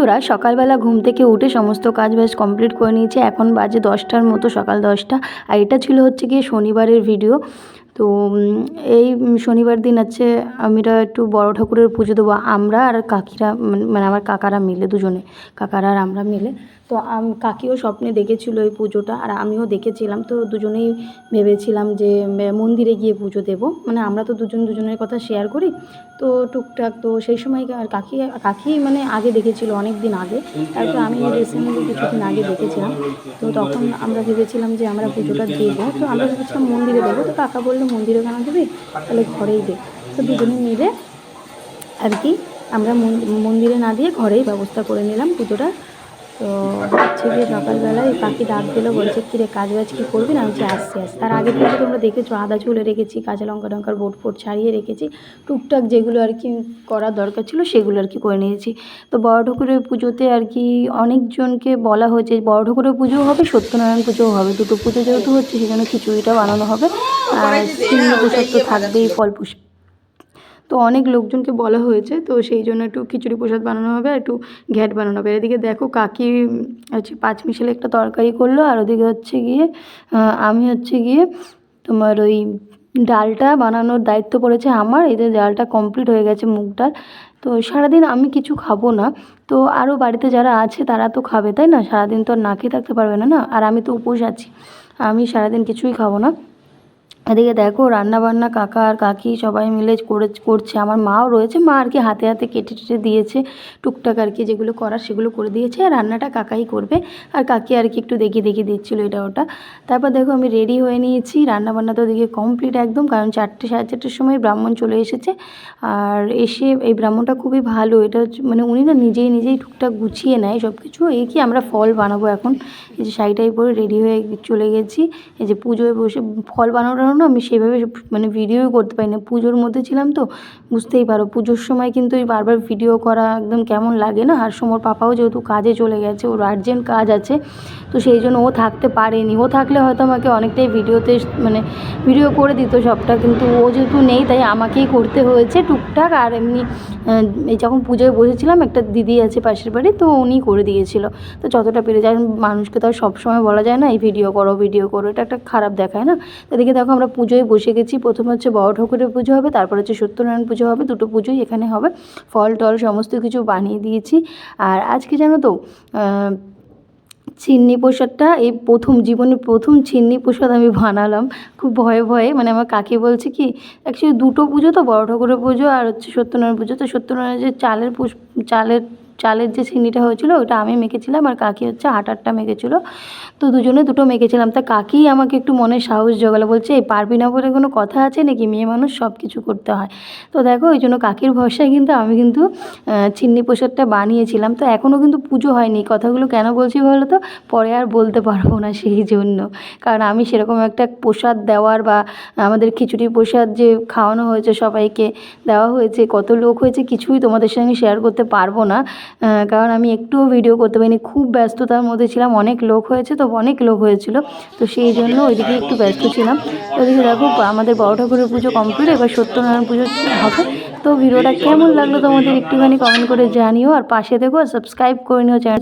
বন্ধুরা, সকালবেলা ঘুম থেকে উঠে সমস্ত কাজ বাজ কমপ্লিট করে নিয়েছে। এখন বাজে দশটার মতো, সকাল দশটা। আর এটা ছিল হচ্ছে গিয়ে শনিবারের ভিডিও তো এই শনিবার দিন আছে আমিরা একটু বড় ঠাকুরের পুজো দেবো। আমরা আর কাকিরা, মানে- মানে আমার কাকারা মিলে দুজনে। কাকারা আর আমরা মিলে তো কাকিও স্বপ্নে দেখেছিল এই পুজোটা আর আমিও দেখেছিলাম। তো দুজনেই ভেবেছিলাম যে মন্দিরে গিয়ে পুজো দেবো। মানে আমরা তো দুজন দুজনের কথা শেয়ার করি। তো টুকটাক তো সেই সময় আর কাকি কাকি মানে আগে দেখেছিল অনেক দিন আগে। তারপর আমি রিসেন্টলি কিছুদিন আগে দেখেছিলাম। তো তখন আমরা ভেবেছিলাম যে আমরা পুজোটা দেবো। তো আমরা ভেবেছিলাম মন্দিরে দেবো। তো কাকা বলল, মন্দিরে কেন দেবে তাহলে ঘরেই দে। তো দুজনে মিলে আর কি আমরা মন- মন্দিরে না দিয়ে ঘরেই ব্যবস্থা করে নিলাম পুজোটা। তো হচ্ছে গিয়ে সকালবেলায় পাখি ডাক দিলো, বলছে কী রে কাজ বাজ কী করবি? না, বলছি, আসছি আসছি। তার আগে থেকে তোমরা দেখেছ, আদা চুলে রেখেছি, কাঁচা লঙ্কা টঙ্কার বোট ফোট ছাড়িয়ে রেখেছি, টুকটাক যেগুলো আর কি করার দরকার ছিল সেগুলো আর কি করে নিয়েছি। তো বড় ঠাকুরের পুজোতে আর কি অনেকজনকে বলা হয়েছে, বড় ঠাকুরের পুজো হবে, সত্যনারায়ণ পুজোও হবে। দুটো পুজো যেহেতু হচ্ছে, সেজন্য খিচুড়িটা বানানো হবে। আর সিংহ প্রসাদ তো থাকবেই, ফল পুষ্প তো অনেক লোকজনকে বলা হয়েছে, তো সেই জন্য একটু খিচুড়ি প্রসাদ বানানো হবে আর একটু ঘ্যাট বানানো হবে। এদিকে দেখো কাকি, হচ্ছে পাঁচ মিশালে একটা তরকারি করল, আর ওদিকে হচ্ছে গিয়ে আমি হচ্ছে গিয়ে তোমার ওই ডালটা বানানোর দায়িত্ব পড়েছে আমার এদের ডালটা কমপ্লিট হয়ে গেছে মুগ ডাল। তো সারাদিন আমি কিছু খাব না, তো আরও বাড়িতে যারা আছে তারা তো খাবে, তাই না? সারাদিন তো আর না খেয়ে থাকতে পারবে না না? আর আমি তো উপোস আছি, আমি সারাদিন কিছুই খাব না। এদিকে দেখো রান্না বান্না কাকা আর কাকি সবাই মিলে করে, করছে। আমার মাও রয়েছে, মা আর কি হাতে হাতে কেটে টেটে দিয়েছে টুকটাক আর কি যেগুলো করার সেগুলো করে দিয়েছে। আর রান্নাটা কাকাই করবে, আর কাকি আর কি একটু দেখিয়ে দেখিয়ে দিচ্ছিল এটা ওটা। তারপর দেখো, আমি রেডি হয়ে নিয়েছি। রান্না বান্না তো ওদিকে কমপ্লিট একদম, কারণ চারটে, সাড়ে চারটের সময় ব্রাহ্মণ চলে এসেছে। আর এসে এই ব্রাহ্মণটা খুবই ভালো, এটা মানে উনি না নিজেই নিজেই টুকটাক গুছিয়ে নেয় সব কিছু এই কি আমরা ফল বানাবো এখন? এই যে শাড়িটাই পরে রেডি হয়ে চলে গেছি। এই যে পুজোয় বসে ফল বানানোটা না আমি সেভাবে মানে ভিডিও করতে পারি না পুজোর মধ্যে ছিলাম তো, বুঝতেই পারো। পুজোর সময় কিন্তু এই বারবার ভিডিও করা একদম কেমন লাগে না? আর সমর পাপাও যেহেতু কাজে চলে গেছে, ওর আর্জেন্ট কাজ আছে, তো সেই জন্য ও থাকতে পারেনি। ও থাকলে হয়তো আমাকে অনেকটাই ভিডিওতে মানে ভিডিও করে দিত সবটা, কিন্তু ও যেহেতু নেই, তাই আমাকেই করতে হয়েছে টুকটাক। আর এমনি এই যখন পুজোয় বসেছিলাম, একটা দিদি আছে পাশের বাড়ি, তো উনি করে দিয়েছিল। তো যতটা পেরে যায় মানুষকে তো আর সবসময় বলা যায় না, এই ভিডিও করো ভিডিও করো, এটা একটা খারাপ দেখায় না? তো এদিকে দেখো আমরা পুজোয় বসে গেছি। প্রথমে হচ্ছে বড় ঠাকুরের পুজো হবে, তারপর হচ্ছে সত্যনারায়ণ পুজো হবে, দুটো পুজোই এখানে হবে। ফল, টল সমস্ত কিছু বানিয়ে দিয়েছি। আর আজকে জানো তো চিন্নি প্রসাদটা, এই প্রথম জীবনে প্রথম চিন্নি প্রসাদ আমি বানালাম। খুব ভয়ে ভয়ে মানে আমার কাকি বলছে কি অ্যাকচুয়ালি দুটো পুজো তো বড় ঠাকুরের পুজো আর হচ্ছে সত্যনারায়ণ পুজো। তো সত্যনারায়ণ যে চালের চালের চালের যে চিনিটা হয়েছিল ওটা আমি মেখেছিলাম আর কাকি হচ্ছে আটারটা মেখেছিল। তো দুজনে দুটো মেখেছিলাম। তা কাকি আমাকে একটু মনে সাহস জোগালো, বলছে, এই পারবি না বলে কোনো কথা আছে নাকি? মেয়ে মানুষ সব কিছু করতে হয়। তো দেখো, ওই জন্য কাকির ভরসায় কিন্তু আমি কিন্তু চিন্নি প্রসাদটা বানিয়েছিলাম। তো এখনও কিন্তু পুজো হয়নি। কথাগুলো কেন বলছি বলো তো? পরে আর বলতে পারব না সেই জন্য। কারণ আমি সেরকম একটা প্রসাদ দেওয়ার বা আমাদের খিচুড়ি প্রসাদ যে খাওয়ানো হয়েছে সবাইকে দেওয়া হয়েছে, কত লোক হয়েছে, কিছুই তোমাদের সঙ্গে শেয়ার করতে পারব না। কারণ আমি একটুও ভিডিও করতে পারিনি। খুব ব্যস্ততার মধ্যে ছিলাম, অনেক লোক হয়েছে তো অনেক লোক হয়েছিল। তো সেই জন্য ওইদিকে একটু ব্যস্ত ছিলাম। ওইদিকে দেখো, আমাদের বড় ঠাকুরের পুজো কমপ্লিট এবার সত্যনারায়ণ পুজো হবে। তো ভিডিওটা কেমন লাগল তোমাদের একটুখানি কমেন্ট করে জানিও। আর পাশে দেখো সাবস্ক্রাইব করে নিও চ্যানেল